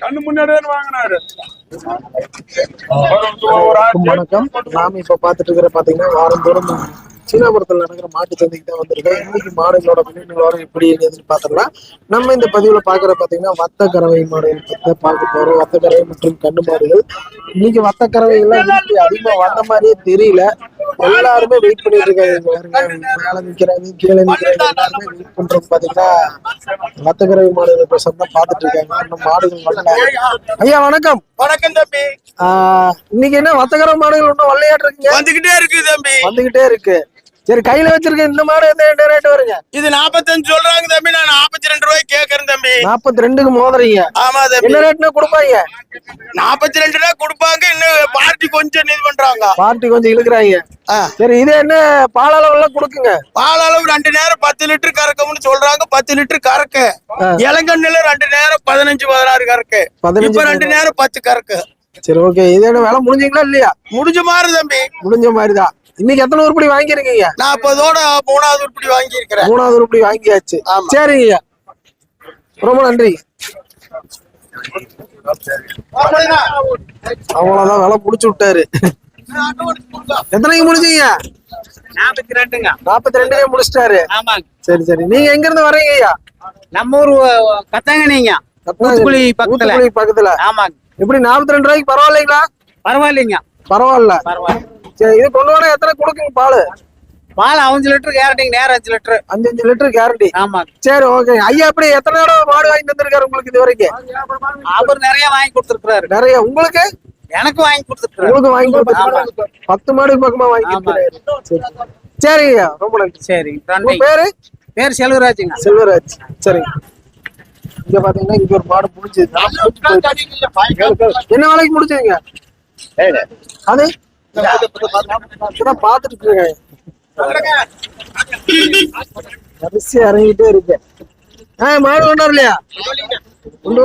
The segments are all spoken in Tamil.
கண்ணு முன்னாடியே வாங்கினாரு. வணக்கம். நாம இப்ப பாத்துட்டு இருக்கிற பாத்தீங்கன்னா வாரந்தோறும் சீனாபுரத்தில் நடக்கிற மாட்டு சந்தைக்கு தான் வந்திருக்கோம் இன்னைக்கு மாடுகளோட விலைநிலவரம் எப்படி இருக்குதுன்னு பாத்திரலாம் நம்ம இந்த பதிவுல பாக்குற பாத்தீங்கன்னா வத்த கறவை மாடுகள் பத்தி பார்க்க போறோம். வத்த கறவை மற்றும் கண்ணு மாடுகள். இன்னைக்கு வத்த கறவைகள்லாம் இன்னைக்கு அதிகமா வந்த மாதிரியே தெரியல. எல்லாருமே வெயிட் பண்ணிட்டு இருக்காங்க. மேல நிக்கிறாங்க கீழே நிக்கிறாங்க. எல்லாருமே வெயிட் பண்றது பாத்தீங்கன்னா வத்த கறவை மாடுகள் பிரசம் தான் பாத்துட்டு இருக்காங்க. இன்னும் மாடுகள் வரல. ஐயா வணக்கம். வணக்கம் தம்பி. இன்னைக்கு என்ன வத்தகர மாடுகள் ஒன்றும் வல்லையாட்டு இருக்கீங்க வந்துகிட்டே இருக்கு தம்பி. வந்துகிட்டே இருக்கு. சரி கையில வச்சிருக்க இந்த மாடு என்ன ரேட் வருங்க? இது நாப்பத்தஞ்சு சொல்றாங்க தம்பி. நான் நாப்பத்தி ரெண்டு ரூபாய்க்கு கேக்குறேன் தம்பி. நாற்பத்தி ரெண்டுக்கு மோதுறீங்க. ஆமா தம்பி. என்ன ரேட்னா கொடுப்பாங்க? நாப்பத்தி ரெண்டு ரூபா கொடுப்பாங்க. இன்னும் பார்ட்டி கொஞ்சம் இது பண்றாங்க. பார்ட்டி கொஞ்சம் இழுக்கிறாங்க. சரி இது என்ன பால் அளவுலாம் கொடுக்குங்க? பால் அளவு ரெண்டு நேரம் பத்து லிட்டர் கறக்கும்னு சொல்றாங்க. பத்து லிட்டர் கறக்கு. இளங்கண்ணுல ரெண்டு நேரம் பதினஞ்சு பதினாறு கறக்கு. இப்ப ரெண்டு நேரம் பத்து கறக்கு. சரி ஓகே இது என்ன விலை முடிஞ்சீங்களா இல்லையா? முடிஞ்ச மாதிரி தம்பி. முடிஞ்ச மாதிரிதான். இன்னைக்கு எத்தனை உருப்படி வாங்கியிருக்கீங்க? நாற்பதோட மூணாவது உருப்படி வாங்கி இருக்கிறேன் மூணாவது உருப்படி வாங்கியாச்சு. ஆமா. சரிங்க ரொம்ப நன்றி. அவ்வளவுதான் விலை முடிச்சு விட்டாரு. எத்தனைக்கு முடிச்சீங்க? நாற்பத்தி ரெண்டுங்க. நாற்பத்தி ரெண்டுக்கே முடிச்சிட்டாரு. ஆமாங்க. சரி சரி. நீங்க எங்க இருந்து வர்றீங்க ஐயா நம்ம ஊர் கத்தாங்கனிங்க. ஊத்துக்குழி பக்கத்துல. பக்கத்துல. ஆமாங்க. எப்படி நாற்பத்தி ரெண்டு ரூபாய்க்கு பரவாயில்லைங்களா? பரவாயில்லைங்க. பரவாயில்ல. பரவாயில்ல. சரி இது கொண்டு வர எத்தனை கொடுக்குங்க பால்? பால் அஞ்சு லிட்டர் கேரண்டிங்க நேரம் அஞ்சு லிட்டர். அஞ்சு அஞ்சு லிட்டர் கேரண்டி ஆமாங்க சரி ஓகே ஐயா எப்படி எத்தனை தடவை மாடு வாங்கி தந்திருக்காரு உங்களுக்கு இது வரைக்கும்? அவர் நிறைய வாங்கி கொடுத்துருக்காரு நிறைய. உங்களுக்கு? எனக்கு வாங்கி கொடுத்துருக்காரு உங்களுக்கு வாங்கி கொடுத்து பத்து மாடு பக்கமா வாங்கி ஆமா. கொடுத்துருக்காரு. சரி. ஐயா ரொம்ப நன்றி. சரி பேரு? பேர் செல்வராஜுங்க. செல்வராஜ். சரி. இங்க பாத்தீங்கன்னா இங்க ஒரு மாடு முடிஞ்சது என்ன வேலைக்கு முடிச்சீங்க? அது? பாத்துட்டு இருக்கேன் வரிசை இறங்கிட்டே இருக்கு. ஆ மாடு கொண்டு வரலையா? கொண்டு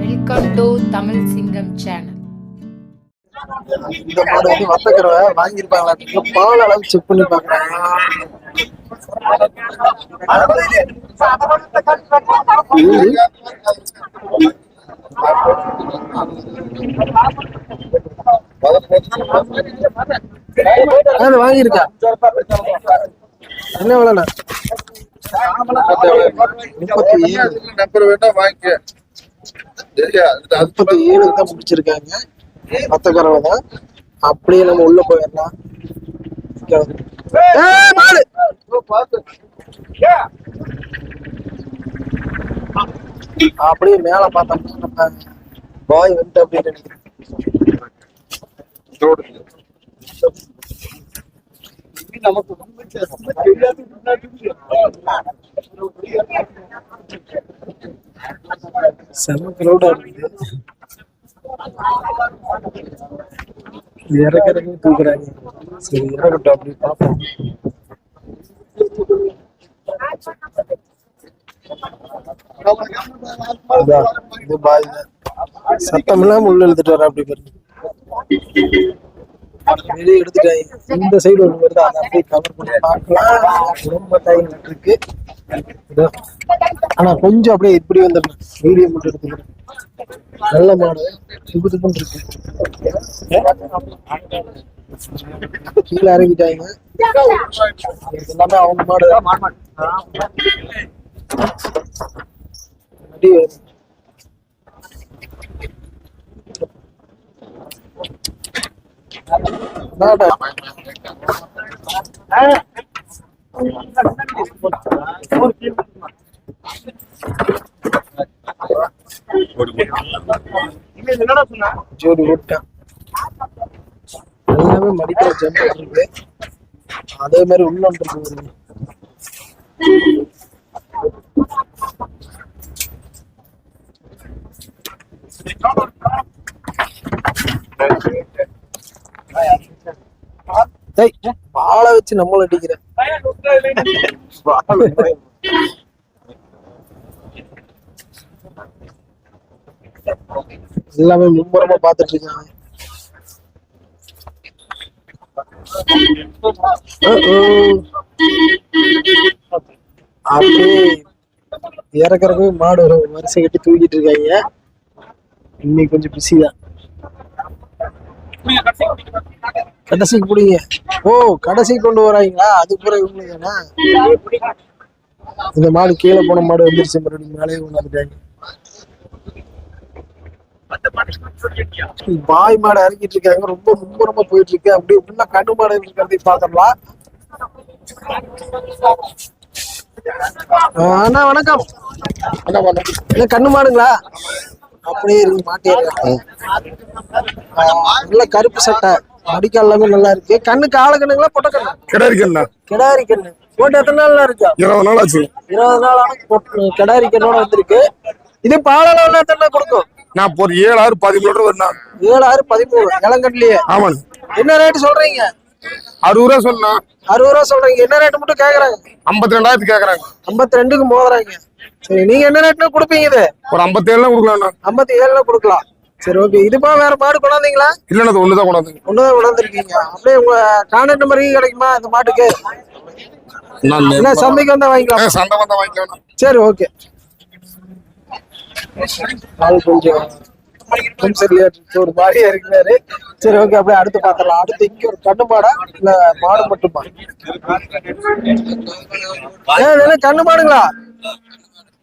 வெல்கம் டு தமிழ் சிங்கம் சேனல் இந்த மாடு வந்து வத்தக்கறவை வாங்கியிருப்பாங்களா? பால் அளவு செக் பண்ணி பாக்குறேன் அது வாங்கியிருக்கா? என்ன விலைண்ணா முப்பத்தி ஏழு. நம்பர் வேணா வாங்கிக்க முப்பத்தி தான் முடிச்சிருக்காங்க. வத்தக்கறவை தான் அப்படியே நம்ம உள்ள போயிடலாம். வந்து. அப்படியே மேல பார்த்தோம்னா பாய் வந்துட்டு அப்படின்னு நினைக்கிறேன். இதோட செம கிரௌடா இருக்குது. இறக்கிறதுக்கு தூக்குறாங்க. சரி இறக்கட்டும் அப்படி பார்ப்போம். அதான், இது பாய் சத்தம் இல்லாம உள்ள எழுதிட்டு வர அப்படி பாருங்க. வெளியே எடுத்துட்டாங்க. இந்த சைடு ஒன்று வருது அதை அப்படியே கவர் பண்ணி பார்க்கலாம். ரொம்ப டைம் இருக்கு. ஆனா கொஞ்சம் அப்படியே இப்படி வந்துடணும் வீடியோ மட்டும் எடுத்துக்கிறேன். நல்ல மாடு. துப்பு துப்புன்னு இருக்கு கீழே இறங்கிட்டாங்க. எல்லாமே அவங்க மாடு அப்படியே என்னடா? ஜோடி விட்டேன் மாதிரி மடிக்கிற ஜம்பு இருக்கு. அதே மாதிரி உள்ள இருக்கு வாழ வச்சு நம்மள அடிக்கிறேன் எல்லாமே மும்முரமா பாத்துட்டு இருக்காங்க. அப்படியே இறக்குறப்ப மாடு ஒரு வரிசை கட்டி தூக்கிட்டு இருக்காங்க. இன்னைக்கு கொஞ்சம் பிஸி தான். கடைசிக்கு பிடிங்க. ஓ கடைசி கொண்டு வராங்களா? அது பூரா இவங்களுக்கு இந்த மாடு கீழே போன மாடு வந்துருச்சு மறுபடியும் மேலே கொண்டாந்துட்டாங்க பாய் மாடு இறக்கிட்டு இருக்காங்க ரொம்ப ரொம்ப ரொம்ப போயிட்டு இருக்கு. அப்படியே உள்ள கண்ணு மாடு இருக்கிறதையும் பாத்திரலாம் அண்ணா வணக்கம். இல்ல கண்ணு மாடுங்களா? அப்படியே இருக்கு மாட்டேன் நல்ல கருப்பு சட்டை. மடிக்கால் எல்லாமே நல்லா இருக்கு. கண்ணு கால கண்ணுங்களா பொட்டை கண்ணு? கிடாரி கண்ணா. கிடாரி கண்ணு. போட்டு எத்தனை நாள்ல இருக்கா? இருபது நாள் ஆச்சு. இருபது நாள் ஆனா பொட்டு- கிடாரி கண்ணோட வந்திருக்கு. இது பாலளவுல எத்தனை நாள் கொடுக்கும்? நான் ஒரு ஏழு ஆறு பதிமூணு லிட்டர் வரணும் ஏழு ஆறு பதிமூணு இளங்கட்லயே ஆமாண்ணே. என்ன ரேட் சொல்றீங்க? அறுபது ரூபா சொன்னா. அறுபது ரூபா சொல்றீங்க. என்ன ரேட் மட்டும் கேக்குறாங்க? ஐம்பத்தி ரெண்டாயிரத்துக்கு கேக்குறாங்க. ஐம்பத்தி ரெண்டுக்கு மோதுறாங்க. சரி நீங்க என்ன ரேட்ல கொடுப்பீங்க இது? ஒரு ஐம்பத்தேழுல கொடுக்கலாம்ண்ணா ஐம்பத்தி ஏழுல கொடுக்கலாம். சரி ஓகே இதுப்பா வேற மாடு கொண்டாந்தீங்களா? இல்லைண்ணா அது ஒன்று தான் கொண்டாந்து ஒண்ணுதான் கொண்டாந்துருக்கீங்க. அப்படியே உங்க கான்டாக்ட் நம்பர் கிடைக்குமா? இந்த மாட்டுக்கு? இல்ல சந்தைக்கு வந்தா வாங்கிக்கலாம்? சண்டை வந்தா வாங்கிக்கலாம் சரி ஓகே ஆள் கொஞ்சம் சரியா ஒரு மாதிரியா இருக்கிறாரு சரி ஓகே அப்படியே அடுத்து பாத்திரலாம் அடுத்து இங்க ஒரு கண்ணு மாடா இல்ல மாடு மட்டுமா? ஏ, கண்ணு மாடுங்களா?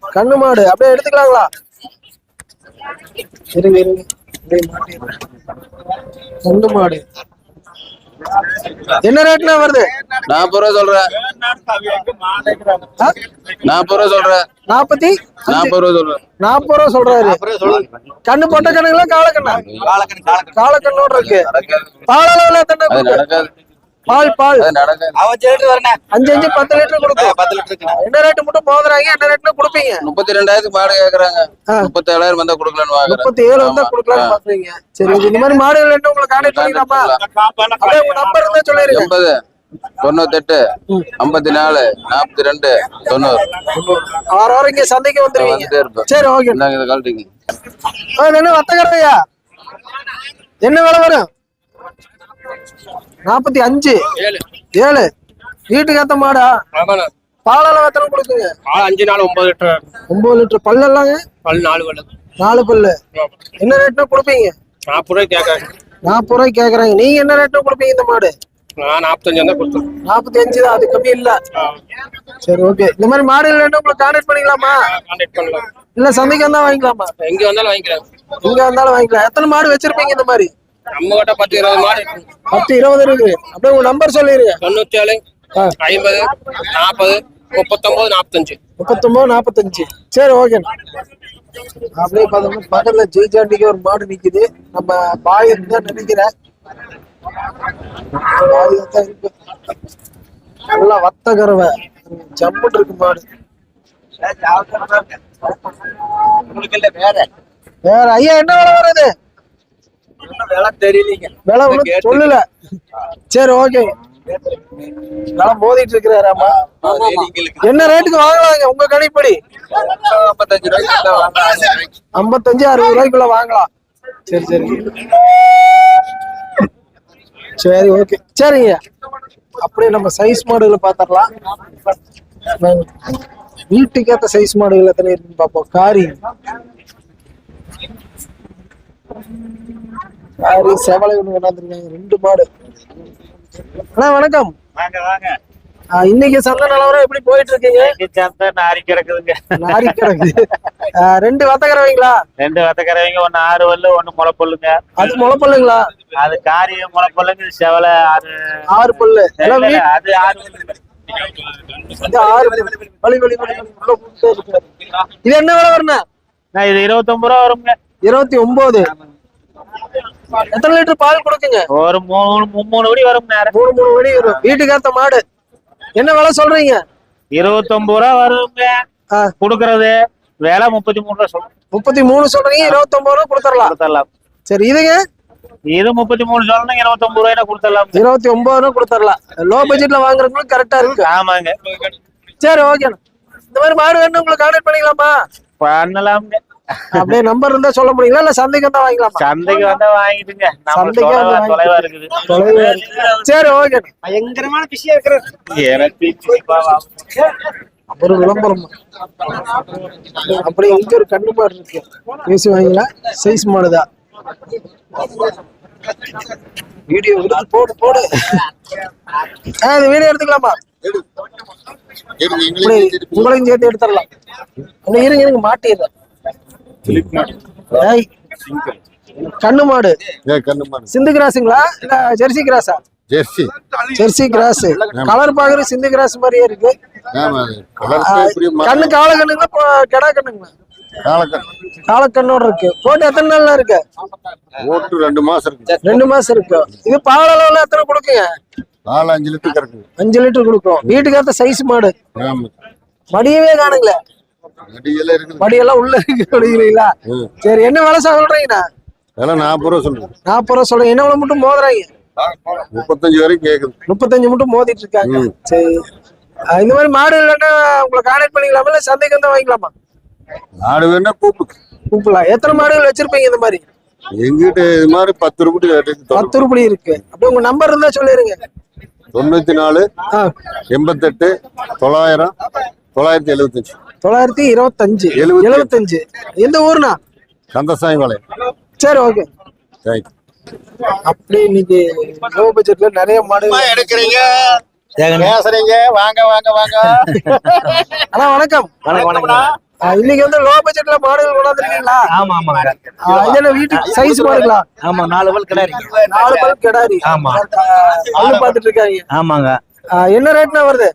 கண்ணு மாடு அப்படியே எடுத்துக்கலாங்களா? இருங்க இருங்க அப்படியே மாட்டிடுறேன். கண்ணு மாடு. என்ன ரேட்னா வருது? நாற்பது ரூபா சொல்றேன்? நாற்பது ரூபா சொல்றேன் நாற்பத்தி நாற்பது ரூபா சொல்றேன் நாற்பது ரூபா சொல்றாரு. கண்ணு போட்ட கண்ணுங்களா காலக்கண்ணா? காலக்கண்ணோட இருக்கு. பால் அளவுல எத்தனை பால் பால். அஞ்சு அஞ்சு பத்து லிட்டர் கொடுக்கும். என்ன ரேட்டு மட்டும் போதுறாங்க என்ன ரேட்னா கொடுப்பீங்க? முப்பத்தி ரெண்டாயிரத்துக்கு மாடு கேக்குறாங்க. முப்பத்தி ஏழாயிரம் வந்தா கொடுக்கலான்னு வாங்குறேன். முப்பத்தி ஏழு வந்தா கொடுக்கலாம்னு பாக்குறீங்க சரி இந்த மாதிரி மாடுகள் என்ன உங்களை கான்டாக்ட் பண்ணிக்கலாமா? உங்க நம்பர் இருந்தா சொல்லிருங்க எண்பது தொண்ணூத்தெட்டு ஐம்பத்தி நாலு நாற்பத்தி ரெண்டு தொண்ணூறு. வாரம் இங்க சந்தைக்கு வந்துருவீங்க. சரி ஓகே. இந்தாங்க இதை கழட்டிங்க என்ன என்ன விலை வரும்? நாற்பத்தி அஞ்சு. ஏழு. வீட்டுக்கு ஏத்த மாடா? பாலெல்லாம் எத்தனை கொடுக்குங்க அஞ்சு நாள் ஒன்பது லிட்டர். ஒன்பது லிட்டர். பல்லெல்லாங்க? பல் நாலு பல்லு. நாலு பல்லு. என்ன ரேட்னா கொடுப்பீங்க? நாற்பது ரூபாய் கேட்கறாங்க நாற்பது ரூபாய்க்கு கேக்குறாங்க நீங்க என்ன ரேட்னா கொடுப்பீங்க இந்த மாடு? நான் நாற்பத்தஞ்சு தான் கொடுத்தேன் நாற்பத்தி அஞ்சு தான். அது கம்மி இல்ல. சரி ஓகே இந்த மாதிரி மாடு இல்லைன்னா உங்களுக்கு கான்டாக்ட் பண்ணிக்கலாமா? கான்டாக்ட் பண்ணலாம். இல்ல சந்தைக்கு வந்தா வாங்கிக்கலாமா? எங்க வந்தாலும் வாங்கிக்கிறேன். எங்க வந்தாலும் வாங்கிக்கலாம். எத்தனை மாடு வச்சிருப்பீங்க இந்த மாதிரி? நம்ம கிட்ட பத்து இருபது மாடு பத்து இருபது இருக்கு. அப்படியே உங்க நம்பர் சொல்லிடுங்க தொண்ணூத்தி ஏழு. ஐம்பது நாற்பது முப்பத்தொன்பது நாற்பத்தஞ்சு முப்பத்தொன்பது நாற்பத்தஞ்சு சரி ஓகே அப்படியே பார்த்தோம்னா பக்கத்துல ஜெய்சாண்டிக்கு ஒரு மாடு நிக்குது. நம்ம பாயர் தான் நினைக்கிறேன். நல்லா வத்த கறவை ஜம்முன்னு இருக்கு மாடு. வேற ஐயா என்ன விலை வருது விலை சொல்லல. சரி ஓகே. விலை மோதிட்டு இருக்கிறாராமா என்ன ரேட்டுக்கு வாங்கலாங்க? உங்க கணிப்படி ஐம்பத்தஞ்சு அறுபது ரூபாய்க்குள்ள வாங்கலாம். சரி சரி. சரி ஓகே. சரிங்க. அப்படியே நம்ம சைஸ் மாடுகளை பார்த்துடலாம். வாங்க. வீட்டுக்கு ஏத்த சைஸ் மாடுகள் எத்தனை இருக்குன்னு பார்ப்போம். காரி. காரி செவலை ஒன்று கொண்டாந்துருக்காங்க ரெண்டு மாடு. அண்ணா வணக்கம். ஆ, இன்னைக்கு சந்தை நிலவரம் எப்படி போயிட்டு இருக்கீங்க? சந்தை நாரி கிடக்குதுங்க. நாரி கிடக்கு ஆ, ரெண்டு வத்தக்கறவைங்களா ரெண்டு வத்தக்கறவைங்க ஒண்ணு ஆறு பல்லு ஒண்ணு முளைப்பல்லுங்க. அது முளைப்பல்லுங்களா? அது காரியம் முளைப்பல்லுங்க செவலை அது ஆறு பல்லு. அது ஆறு இது ஆறு என்ன விலை வருண்ணா இது இருபத்தொன்பது ரூபா வருங்க. இருபத்தி ஒன்பது எத்தனை லிட்டர் பால் கொடுக்குங்க? ஒரு மூணு மூணு படி வரும் மூணு மூணு மணி வரும். வீட்டுக்கு ஏத்த மாடு. என்ன விலை சொல்றீங்க? இருபத்தொன்பது ரூபா வருங்க. கொடுக்கறது விலை முப்பத்தி மூணு ரூபா சொல்றேன். முப்பத்தி மூணு சொல்றீங்க இருபத்தி ஒன்பது ரூபா கொடுத்துடலாம். கொடுத்துடலாம். சரி இதுங்க? இது முப்பத்தி மூணு சொல்லணும் இருபத்தொன்பது ரூபாய்னா கொடுத்துடலாம். இருபத்தி ஒன்பது ரூபா கொடுத்துடலாம். லோ பட்ஜெட்ல வாங்குறவங்களுக்கு கரெக்டா இருக்கு. ஆமாங்க. சரி ஓகே இந்த மாதிரி மாடு வேணும் உங்களுக்கு கான்டாக்ட் பண்ணிக்கலாமா? பண்ணலாம்ங்க. அப்படியே நம்பர் இருந்தா சொல்ல முடியுங்களா? இல்ல சந்தைக்கு வந்தா வாங்கிக்கலாமா? சந்தைக்கு வந்தா வாங்கிட்டுங்க நம்ம சந்தைக்கு வந்து தொலைவா- இருக்குது. தொலைவா. சரி ஓகே பயங்கரமான பிஸியா எனக்கு ஒரு விளம்பரம். அப்படி இங்க ஒரு கண்ணு மாடு இருக்கு. பேசி வாங்கிங்களா சைஸ் மாடுதா வீடியோ எடுத்து போடு போடு. ஆ இந்த வீடியோ எடுத்துக்கலாமா? உங்களையும் சேர்த்து எடுத்துடலாம். இருங்க இருங்க மாட்டிடுறேன். ஏய், கண்ணு மாடு. கண்ணுமான் சிந்து கிராஸுங்களா? இல்ல ஜெர்சி கிராஸா? ஜெர்சி. Jersey cross. கலர் பாக்குற சிந்து கிராஸ் மாதிரியே இருக்கு. கண்ணு கால கண்ணுங்களா இப்போ கெடா கண்ணுங்களா? காலக்கண் காலக்கண்ணோட இருக்கு. போட்டு எத்தனை நாள்ல இருக்கு? ஓட்டு ரெண்டு மாசம் இருக்கு. ரெண்டு மாசம் இருக்கு. இது பால் அளவுல எத்தனை கொடுக்குங்க? நாலு அஞ்சு லிட்டர் அஞ்சு லிட்டர் கொடுக்கும். வீட்டுக்கு ஏத்த சைஸ் மாடு. ஆமா. மடியவே காணுங்களே. அடியெல்லாம் இருக்குது மடியெல்லாம் உள்ள ம். சரி என்ன வேலை சொல்றீங்கண்ணா அதெல்லாம் நாற்பது ரூபா சொல்லுங்க. நாற்பது ரூபா சொல்றேன் என்ன மட்டும் மோதுறாங்க? முப்பத்தஞ்சு வரைக்கும் கேக்குது. முப்பத்தஞ்சு மட்டும் மோதிட்டு இருக்காங்க. சரி. இந்த மாதிரி மாடு இல்லைன்னா உங்களை கான்டாக்ட் பண்ணிக்கலாமா? இல்ல சந்தைக்கு வந்து வாங்கிக்கலாமா? ஆடு வேணா கூப்பிடு. கூப்பிடலாம். எத்தனை மாடுகள் வச்சிருப்பீங்க இந்த மாதிரி? எங்கிட்ட இது மாதிரி பத்து ரூபாய் பத்து உருப்படி இருக்கு. அப்படியே உங்க நம்பர் இருந்தா சொல்லிருங்க. தொண்ணூத்தி நாலு எண்பத்தெட்டு தொள்ளாயிரம் தொள்ளாயிரத்தி எழுபத்தஞ்சு தொள்ளாயிரத்தி இருபத்தஞ்சு எழுபத்தி- எழுபத்தஞ்சு. எந்த ஊர்னா கந்தசாமி வளையம் சரி ஓகே. அப்படி இன்னைக்கு லோ பட்ஜெட்ல நிறைய மாடு எடுக்கிறீங்க. பேசுறீங்க. வாங்க வாங்க வாங்க. அண்ணா வணக்கம். வணக்கம் வணக்கம். இன்னைக்கு வந்து லோ பட்ஜெட்ல மாடுகள் கொண்டாந்துருக்கீங்களா? ஆமா ஆமாங்க ஆ, இது என்ன வீட்டுக்கு சைஸ் மாடுங்களா? ஆமா நாலு பல் கிடையாது நாலு பல் கிடாரி. ஆமா. அது பாத்துட்டு இருக்காங்க. ஆமாங்க. என்ன ரேட்னா வருது?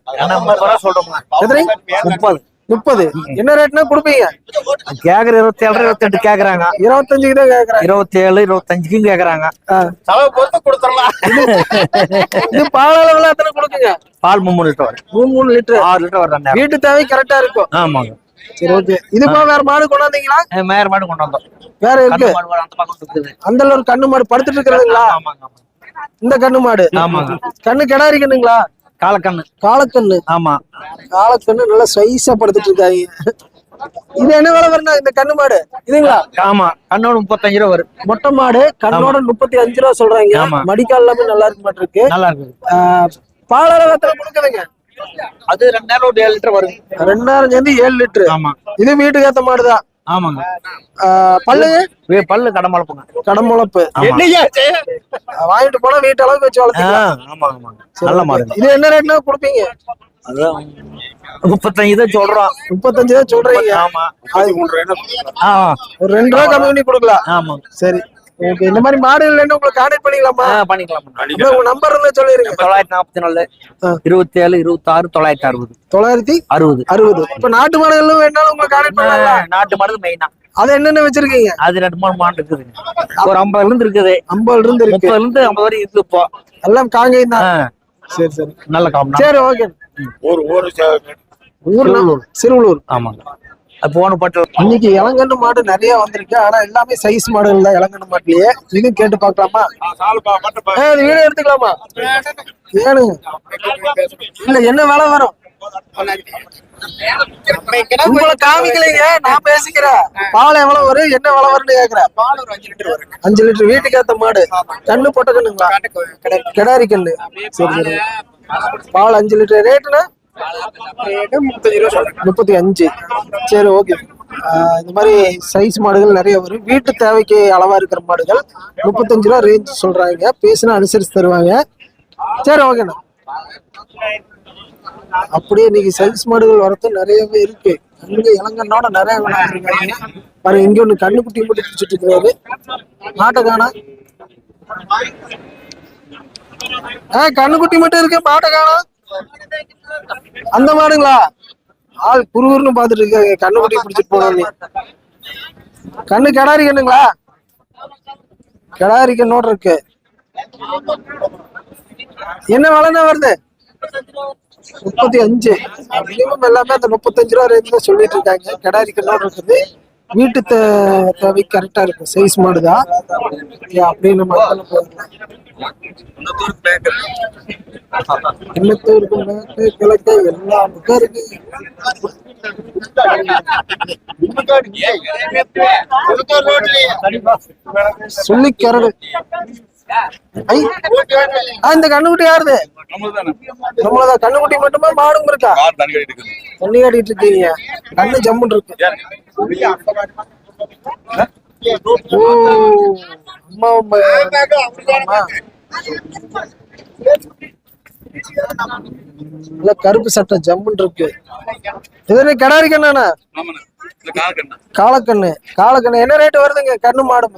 சொல்றோம் எத்தனை? முப்பது. முப்பது. என்ன ரேட்னா கொடுப்பீங்க? கேக்குற இருபத்தி ஏழு இருபத்தி எட்டு கேக்குறாங்க. இருபத்தஞ்சுக்கு தான் கேக்குறேன் இருபத்தி ஏழு இருபத்தஞ்சுக்கும் கேக்குறாங்க. இது பால் அளவுல எத்தனை கொடுக்குங்க பால் மூணு லிட்டர் மூணு மூணு லிட்டர். ஆறு லிட்டர் ரெண்டாயிரம். வீட்டு தேவை கரெக்டா இருக்கும். ஆமாங்க. சரி ஓகே. இது வேற மாடு கொண்டாந்தீங்களா? மேயர் மாடு கொண்டு வந்தோம். வேற இருக்கு கண்ணு மாடு வேற அந்த ஒரு கண்ணு மாடு படுத்துட்டு இருக்கிறதுங்களா. இந்த கண்ணு மாடு. ஆமாங்க. கண்ணு கிடாரி கண்ணுங்களா? காலக்கண்ணு. காலக்கண்ணு. ஆமா. காலக்கண்ணு நல்லா சைஸா படுத்துட்டு இருக்காங்க. இது என்ன விலை வருண்ணா இந்த கண்ணு மாடு? இதுங்களா? ஆமா கண்ணோட முப்பத்தஞ்சு ரூபா வரும். மொட்டை மாடு கண்ணோட முப்பத்தி அஞ்சு ரூபா சொல்றாங்க. மடிக்கால் எல்லாமே நல்லா இருக்க மாட்டிருக்கு. நல்லா இருக்குது ஆஹ், பால் அளவு எத்தனை கொடுக்குதுங்க? அது ரெண்டாயிரம் ஏழு லிட்டர் வரும். ரெண்டாயிரம் சேர்ந்து ஏழு லிட்டரு. ஆமா. இது வீட்டுக்கு ஏத்த மாடுதான். ஆமாங்க. ஆஹ், பல்லு? பல்லு கடன் வளர்ப்புங்க கடமுளப்பு. ஆமா. வாங்கிட்டு போனா வீட்டு அளவுக்கு வச்சு வளர்த்துக்கலாம். ஆமாங்க நல்ல மாடுங்க. இது என்ன ரேட்னா கொடுப்பீங்க? அதான் முப்பத்தஞ்சு தான் சொல்றோம். முப்பத்தஞ்சு தான் சொல்றீங்க. ஆமா. ஒரு ரெண்டு ரூபா கம்மி பண்ணி கொடுக்கலாம். ஆமாங்க சரி. ஓகே இந்த மாதிரி மாடு இல்லைன்னு உங்களுக்கு கான்டாக்ட் பண்ணிக்கலாமா? பண்ணிக்கலாம் உங்க நம்பர் இருந்தா சொல்லிருங்க. தொள்ளாயிரத்தி நாற்பத்தி நாலு. இருபத்தி ஏழு இருபத்தி ஆறு தொள்ளாயிரத்தி அறுபது. தொள்ளாயிரத்தி அறுபது. அறுபது. இப்ப நாட்டு மாடுகளும் வேணாலும் உங்களுக்கு கான்டாக்ட் பண்ணலாம் நாட்டு மாடு மெயினா அது என்னென்ன வச்சிருக்கீங்க? அது ரெண்டு மூணு மாடு இருக்குதுங்க ஒரு ஐம்பதுல இருந்து இருக்குது. ஐம்பதுல இருந்து இருக்கு. முப்பதுல இருந்து ஐம்பது வரைக்கும் இருக்கு இப்போ. எல்லாம் காங்கேயம் தான். சரி சரி. நல்ல காமனா சரி ஓகே ஒரு ஊர்ல சிறுவலூர் ஆமாங்க. போன பட்டு. இன்னைக்கு இளங்கண்ணு மாடு நிறைய வந்திருக்கு. ஆனா எல்லாமே சைஸ் மாடுகள் தான் இளங்கண்ணு மாட்டுலயே. இது கேட்டு இது வீடியோ எடுத்துக்கலாமா? ஏனுங்க இல்ல என்ன விலை வரும்? உங்களை காமிக்கலைங்க நான் பேசிக்கிறேன். பால் எவ்வளவு வரும்? என்ன விலை வரும்னு கேக்குறேன். அஞ்சு லிட்டர் வீட்டுக்கு ஏத்த மாடு. கண்ணு போட்ட கண்ணுங்களா கிடாரி கண்ணு சரி சரி. பால் அஞ்சு லிட்டர். ரேட்டுனா முப்பத்தி அஞ்சு சரி ஓகே இந்த மாதிரி சைஸ் மாடுகள் நிறைய வரும். வீட்டு தேவைக்கு அளவா இருக்கிற மாடுகள் முப்பத்தஞ்சு ரூபா ரேஞ்ச் சொல்றாங்க. பேசினா அனுசரிச்சு தருவாங்க. சரி ஓகேண்ணா அப்படியே இன்னைக்கு சைஸ் மாடுகள் வரத்து நிறையவே இருக்கு. அங்க இளங்கண்ணோட நிறைய விளையாடுறாங்க பாருங்க இங்க ஒண்ணு கண்ணுக்குட்டி மட்டும் பிடிச்சிட்டு இருக்காரு மாட்டை காணா. ஆ கண்ணுக்குட்டி மட்டும் இருக்கு மாட்டை காணா. அந்த மாடுங்களா? ஆள் குருகுருன்னு பாத்துட்டு இருக்காங்க கண்ணுக்குட்டி பிடிச்சிட்டு போனோன்னு கண்ணு கிடாரி கண்ணுங்களா? கிடாரி கண்ணோட இருக்கு. என்ன விலைன்னா வருது? முப்பத்தி அஞ்சு. மினிமம் எல்லாமே அந்த முப்பத்தஞ்சு ரூபா ரேஞ்ச் சொல்லிட்டு இருக்காங்க. கிடாரி கண்ணோட இருக்குது. வீட்டு தேவை கரெக்டா இருக்கும். சைஸ் மாடுதான் ஏன் அப்படியே நம்ம மேற்கு கிழக்கு எல்லா பக்கம் இருக்கு. சொல்லி கரடு இந்த கண்ணுக்குட்டி யாருது? நம்மளதான். கண்ணுக்குட்டி மட்டுமா மாடும் இருக்கா? தண்ணி காட்டிட்டு இருக்கீங்க. கண்ணு ஜம்முன்னு இருக்கு. நல்ல கருப்பு சட்டை ஜம்முன்னு இருக்கு. இது கடாரி கண்ணாண்ணா? காலக்கண்ணு. காலக்கண்ணு. என்ன ரேட் வருதுங்க? கண்ணு மாடு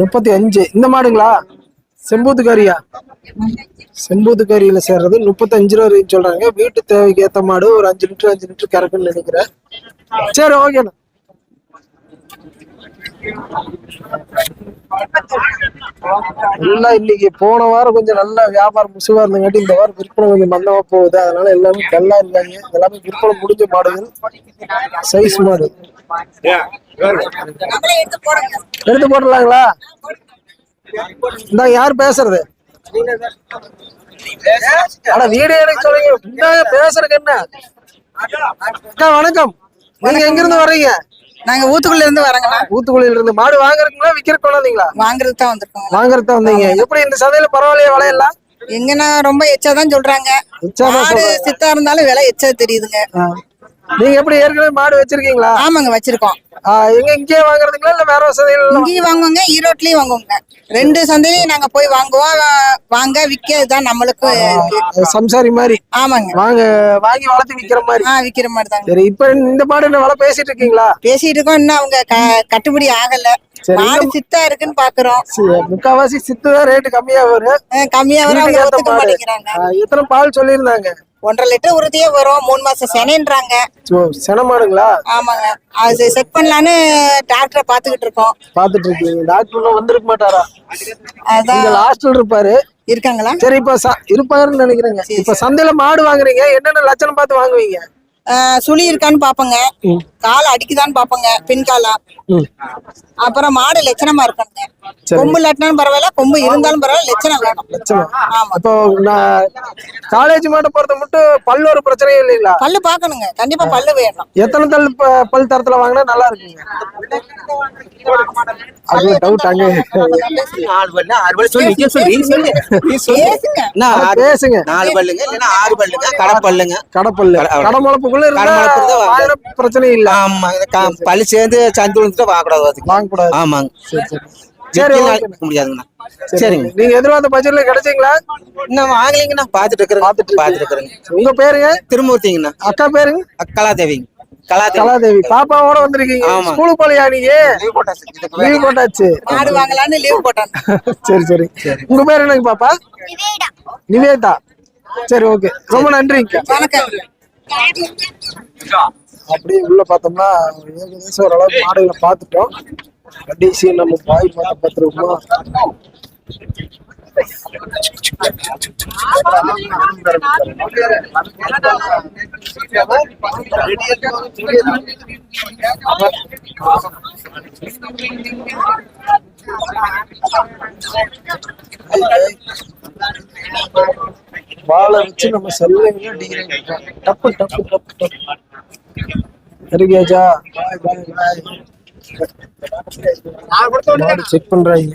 முப்பத்தி அஞ்சு. இந்த மாடுங்களா? செம்பூத்துக்காரியா செம்பூத்துக்காரியில சேர்றது முப்பத்தஞ்சு ரூபா சொல்றாங்க. வீட்டு தேவைக்கு ஏத்த மாடு ஒரு அஞ்சு லிட்டர் அஞ்சு லிட்டர் கறக்குன்னு நினைக்கிறேன். சரி ஓகேண்ணா எல்லாம் இன்னைக்கு போன வாரம் கொஞ்சம் நல்ல வியாபாரம் முசுவா இருந்தங்காட்டி இந்த வாரம் விற்பனை கொஞ்சம் மந்தமா போகுது. அதனால எல்லாமே கல்லா இருக்காங்க எல்லாமே விற்பனை முடிஞ்ச மாடுகள். சைஸ் மாடு. எடுத்து போடலாங்களா இந்த யார் பேசுறது? ஆனா வீடியோ எடுக்க சொல்லுங்க இந்தாங்க பேசுறதுக்கு என்ன? அக்கா வணக்கம். நீங்க எங்க இருந்து வர்றீங்க? நாங்க ஊத்துக்குள்ள இருந்து வரோங்கண்ணா ஊத்துக்குழியில இருந்து மாடு வாங்குறதுங்களா விக்கிறதுக்கு கொண்டாந்தீங்களா வாங்குறதுக்கு தான் வந்திருக்கோம் வாங்குறது தான் வந்தீங்க. எப்படி இந்த சந்தையில பரவாயில்லையா விலையெல்லாம்? எங்கன்னா ரொம்ப எச்சா தான் சொல்றாங்க. சித்தா இருந்தாலும் விலை எச்சா தெரியுதுங்க. நீங்க எப்படி ஏற்கனவே மாடு வச்சிருக்கீங்களா? ஆமாங்க வச்சிருக்கோம். எங்க இங்கே வாங்குறதுங்களா இல்ல வேற சந்தையில இங்கேயும் வாங்குவாங்க ஈரோட்லயும் வாங்குவாங்க. ரெண்டு சந்தையிலயும் நாங்க போய் வாங்குவோம் வாங்க விக்க இதுதான் நம்மளுக்கு. சம்சாரி மாதிரி. ஆமாங்க. வாங்க வாங்கி வளர்த்து விக்கிற மாதிரி. ஆ விக்கிற மாதிரி தாங்க சரி இப்ப இந்த மாடு என்ன விலை பேசிட்டு இருக்கீங்களா? பேசிட்டு இருக்கோம் இன்னும் அவங்க கட்டுப்படி ஆகல. மாடு சித்தா இருக்குன்னு பாக்குறோம். முக்காவாசி சித்து தான் ரேட்டு கம்மியா வரும். கம்மியா வர அவங்க வீட்டுக்கு ஏத்த ஒத்துக்க மாடு. மாட்டேங்கிறாங்க. ஆ, எத்தனை பால் சொல்லியிருந்தாங்க. ஒன்றரை லிட்டர் உறுதியே வரும். மூணு மாசம் செனன்றாங்க. ஓ, சென மாடுங்களா? ஆமாங்க. அது செக் பண்ணலான்னு டாக்டரை பாத்துக்கிட்டு இருக்கோம். பாத்துட்டு இருக்கீங்க. டாக்டர் இன்னும் வந்திருக்க மாட்டாரா? அதான். லாஸ்ட்ல இருப்பாரு. இருக்காங்களா? சரி இப்ப இருப்பாருன்னு நினைக்கிறேங்க. இப்ப சந்தையில மாடு வாங்குறீங்க. என்னென்ன லட்சணம் பார்த்து வாங்குவீங்க? சுழி இருக்கான்னு பாப்போங்க கால் அடிக்குதான்னு பாப்போங்க பின் காலா. ம். அப்புறம் மாடு லட்சணமா இருக்கணுங்க. கொம்பு இல்லாட்டினாலும் பரவாயில்ல கொம்பு இருந்தாலும் பரவாயில்ல லட்சணம் வேணும். லட்சணம். ஆமா. நான் காலேஜ் மாட்டை பொறுத்த மட்டும் பல்லு ஒரு பிரச்சனையும் இல்லைங்களா? பல்லு பாக்கணுங்க கண்டிப்பா பல்லு வேணும். எத்தனை தள்ளு ப- பல் தரத்துல வாங்கினா நல்லா இருக்குங்க? அது டவுட் அங்க பேசுங்க. நாலு பல்லுங்க இல்லைன்னா ஆறு பல்லுங்க கடை பல்லுங்க. கடப்பல்லு கடமுளப்புக்குள்ள இருந்தா பிரச்சனை இல்ல. ஆமா பல்லு சேர்ந்து சந்து விழுந்துட்டு வாங்கக்கூடாது வாங்கக்கூடாது. ஆமாங்க. சரி. முடியாதுங்கண்ணா. சரிங்க. நீங்க எதிர்பார்த்த பட்ஜெட்ல கிடைச்சீங்களா? இன்னும் வாங்கலைங்கண்ணா. பாத்துட்டு இருக்கிறேன் பாத்துட்டு பாத்துட்டு இருக்கிறேங்க. உங்க பேருங்க? திருமூர்த்திங்கண்ணா. அக்கா பேருங்க? கலாதேவிங்க. கலாதேவி. கலாதேவி. பாப்பாவோட வந்திருக்கீங்க. ஸ்கூலுக்கு போலியா நீங்க? லீவ் போட்டாச்சு. மாடு வாங்கலான்னு லீவ் போட்டாங்க. சரி சரி. உங்க பேர் என்னங்க பாப்பா? நிவேதா. சரி ஓகே. ரொம்ப நன்றிங்க. வணக்கம். அப்படியே உள்ள பார்த்தோம்னா ஏகதேசம் ஓரளவுக்கு மாடுகளை பார்த்துட்டோம். கடைசி நம்ம பாய் பார்த்து பார்த்துருவோமா? வாழை வச்சு நம்ம செல்லுங்க டீலிங் டப்பு டப்பு டப்பு டப்பு. சரிங்கேஜா பாய் பாய் பாய் மாடு செக் பண்றாங்க.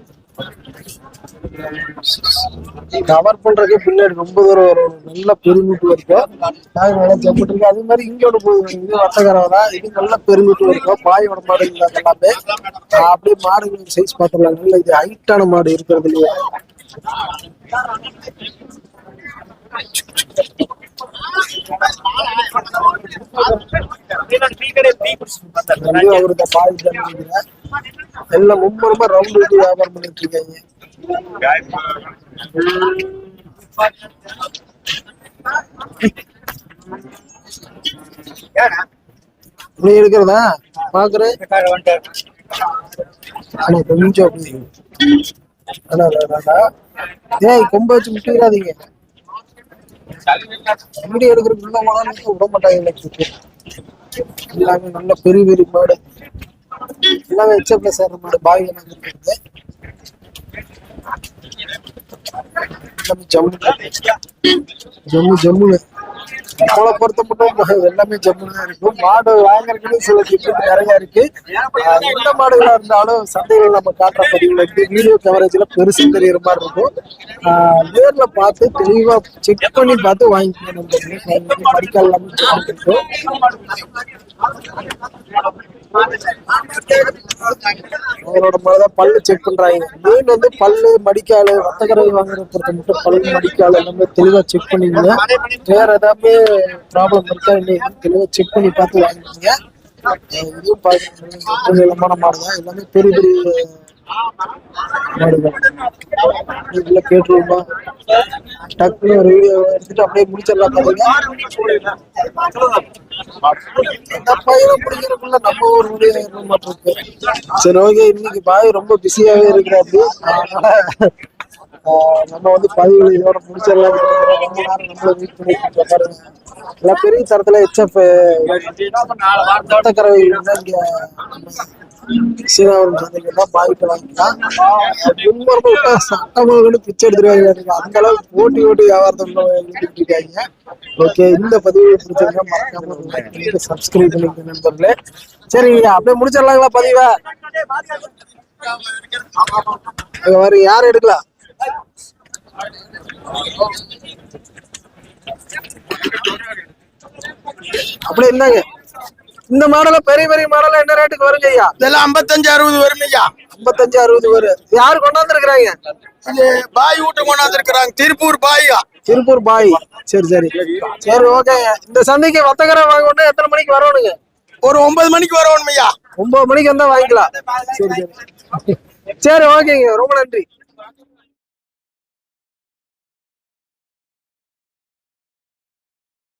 கவர் பண்றதுக்கு பின்னாடி ரொம்ப தூரம் ஒரு நல்ல பெருமூட்டு இருக்கும் பாய் நல்லா ஜம்பிட்டு இருக்கு. அதே மாதிரி இங்க ஒன்று போகுது. இது வட்டக்கரவை தான். இது நல்ல பெருமூட்டு இருக்கும் பாய் பாயோட மாடு இல்லை எல்லாமே. அப்படியே மாடுகள் சைஸ் பார்த்துடலாம். நல்ல இது ஹைட்டான மாடு இருக்கிறது இல்லையா? எல்லாம் ரொம்ப ரொம்ப ரவுண்ட் விட்டு வியாபாரம் பண்ணிட்டு இருக்காங்க. இப்படி எடுக்கிறதா பாக்குறேன் ஆனா கொஞ்சம் அப்படி. அடா, அடா, அடா, அடா. ஏய் கொம்ப வச்சு முட்டிடாதீங்க. இப்படி எடுக்கிறதுக்குள்ள மாடு விட மாட்டாங்க எல்லாமே நல்ல பெரிய பெரிய மாடு. எல்லாமே எச்சப்ல சேர்ற மாடு. பாய் எனக்கு இருக்கிறது ஜம்மு ஜம்மு. ஜம்முன்னு நம்மளை பொறுத்த மட்டும் எல்லாமே ஜம்முன்னு தான் இருக்கும் மாடு வாங்குறதுக்குன்னு சில டிக்கெட் நிறையா இருக்கு. எந்த மாடுகளா இருந்தாலும் சந்தைகள் நம்ம காட்டுற பதிவுல இருக்கு வீடியோ கவரேஜ்ல பெருசு தெரியற மாதிரி இருக்கும். நேர்ல பார்த்து தெளிவா செக் பண்ணி பார்த்து வாங்கிக்கணும் நம்ம. படிக்கால் எல்லாமே இருக்கும். பண்ணிருக்கோம். அவரோட மாதிரிதான் பல்லு செக் பண்றாங்க. மீன் வந்து பல்லு மடிக்காலு வத்தக்கரை வாங்குறத பொறுத்த மட்டும் பல்லு மடிக்காலு எல்லாமே தெளிவா செக் பண்ணிக்கோங்க. வேற ஏதாவது ப்ராப்ளம் இருக்கா இல்லையா தெளிவா செக் பண்ணி பார்த்து வாங்கிக்கோங்க. அஹ் இதுவும் பாருங்க. நிலமான மாடு தான் எல்லாமே பெரிய பெரிய மாடுகள் இதுல கேட்டுருமா டக்குனு ஒரு வீடியோ எடுத்துட்டு அப்படியே முடிச்சிடலாம் பாருங்க. இந்த பையனை பிடிக்கிறதுக்குள்ள நம்ம இருக்க மாட்டிருக்கு சரி ஓகே. இன்னைக்கு பாய் ரொம்ப பிஸியாவே இருக்கிறாரு. நம்ம வந்து பதிவுகள் இதோட முடிச்சிடலாம். எல்லா பெரிய தரத்துல ஹெச்எஃப் கறவை இங்க சீனாவரம் சந்தைக்கு தான் வாங்கிக்கலாம் சட்டமாக பிச்சை எடுத்துருவாங்க அந்த அளவுக்கு போட்டி ஓட்டி வியாபாரத்தை இருக்காங்க ஓகே இந்த பதிவு பிடிச்சிருந்தா மறக்காம சப்ஸ்கிரைப் பண்ணிக்க நண்பர்களே சரி அப்படியே முடிச்சிடலாங்களா பதிவை அங்க வர யார் எடுக்கலாம் அப்படியே இருந்தாங்க. இந்த மாடல பெரிய பெரிய மாடல என்ன ரேட்டுக்கு வருங்க ஐயா? இதெல்லாம் ஐம்பத்தஞ்சு அறுபது வரும் ஐயா. ஐம்பத்தஞ்சு அறுபது வரும். யாரு கொண்டாந்து இருக்கிறாங்க இது பாய் வீட்டு கொண்டாந்து இருக்கிறாங்க திருப்பூர் பாயா திருப்பூர் பாய். சரி சரி. சரி ஓகே. இந்த சந்தைக்கு வத்தக்கரை வாங்கணும் எத்தனை மணிக்கு வரணுங்க? ஒரு ஒன்பது மணிக்கு வரணும் ஐயா. ஒன்பது மணிக்கு வந்தா வாங்கிக்கலாம். சரி சரி. சரி ஓகேங்க. ரொம்ப நன்றி.